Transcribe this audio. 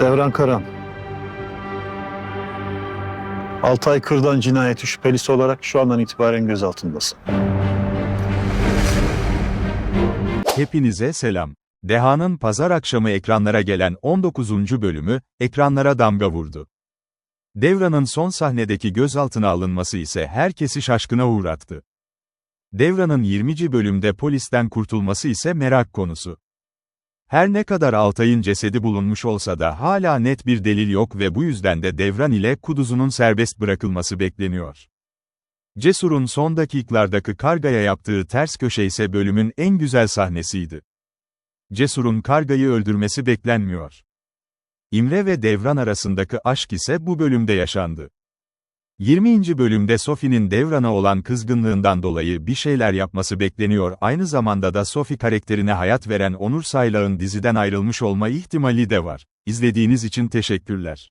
Devran Karan. Altay Kırdan cinayeti şüphelisi olarak şu andan itibaren gözaltındasın. Hepinize selam. Deha'nın pazar akşamı ekranlara gelen 19. bölümü, ekranlara damga vurdu. Devran'ın son sahnedeki gözaltına alınması ise herkesi şaşkına uğrattı. Devran'ın 20. bölümde polisten kurtulması ise merak konusu. Her ne kadar Altay'ın cesedi bulunmuş olsa da hala net bir delil yok ve bu yüzden de Devran ile Kuduz'un serbest bırakılması bekleniyor. Cesur'un son dakikalardaki kargaya yaptığı ters köşe ise bölümün en güzel sahnesiydi. Cesur'un kargayı öldürmesi beklenmiyor. İmre ve Devran arasındaki aşk ise bu bölümde yaşandı. 20. bölümde Sophie'nin Devran'a olan kızgınlığından dolayı bir şeyler yapması bekleniyor. Aynı zamanda da Sophie karakterine hayat veren Onur Saylak'ın diziden ayrılmış olma ihtimali de var. İzlediğiniz için teşekkürler.